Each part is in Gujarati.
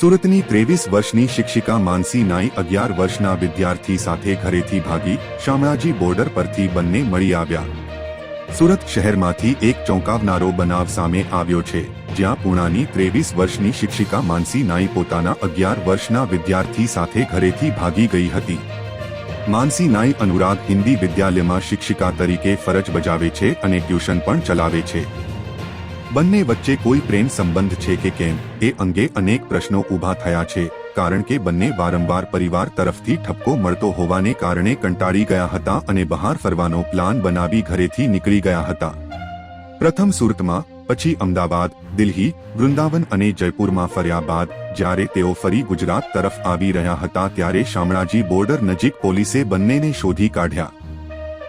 સુરતની ત્રેવીસ વર્ષની શિક્ષિકા માનસી નાઈ અગિયાર વર્ષના વિદ્યાર્થી સાથે ઘરેથી ભાગી શામળાજી બોર્ડર પરથી બંને મળી આવ્યા. સુરત શહેરમાંથી એક ચોંકાવનારો બનાવ સામે આવ્યો છે, જ્યાં પૂણાની ત્રેવીસ વર્ષની શિક્ષિકા માનસી નાઈ પોતાના અગિયાર વર્ષના વિદ્યાર્થી સાથે ઘરેથી ભાગી ગઈ હતી. માનસી નાઈ અનુરાગ હિન્દી વિદ્યાલયમાં શિક્ષિકા તરીકે ફરજ બજાવે છે અને ટ્યુશન પણ ચલાવે છે. બંને વચ્ચે કોઈ પ્રેમ સંબંધ છે કે કેમ? એ અંગે અનેક પ્રશ્નો ઊભા થયા છે, કારણ કે બંને વારંવાર પરિવાર તરફથી ઠપકો મળતો હોવાને કારણે કંટાળી ગયા હતા અને બહાર ફરવાનો પ્લાન બનાવી ઘરેથી નીકળી ગયા હતા. પ્રથમ સુરતમાં, પછી અમદાવાદ, દિલ્હી, વૃંદાવન અને જયપુરમાં ફર્યા બાદ, જ્યારે તેઓ ફરી ગુજરાત તરફ આવી રહ્યા હતા ત્યારે શામળાજી બોર્ડર નજીક પોલીસે બંનેને શોધી કાઢ્યા.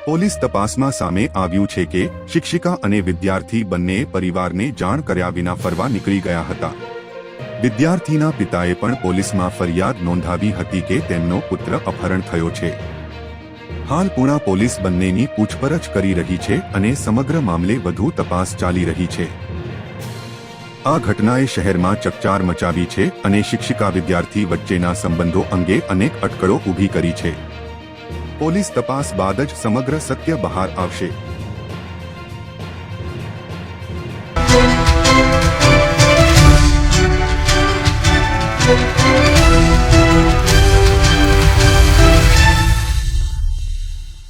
પોલીસ તપાસમાં સામે આવ્યું છે કે શિક્ષિકા અને વિદ્યાર્થી બંને પરિવારને જાણ કર્યા વિના ફરવા નીકળી ગયા હતા. વિદ્યાર્થીના પિતાએ પણ પોલીસમાં ફરિયાદ નોંધાવી હતી કે તેમનો પુત્ર અપહરણ થયો છે. હાલ પુણા પોલીસ બંનેની પૂછપરછ કરી રહી છે અને સમગ્ર મામલે વધુ તપાસ ચાલી રહી છે. આ ઘટનાએ શહેરમાં ચકચાર મચાવી છે અને શિક્ષિકા વિદ્યાર્થી વચ્ચેના સંબંધો અંગે અનેક અટકળો ઊભી કરી છે. પોલીસ તપાસ બાદ જ સમગ્ર સત્ય બહાર આવશે. Thank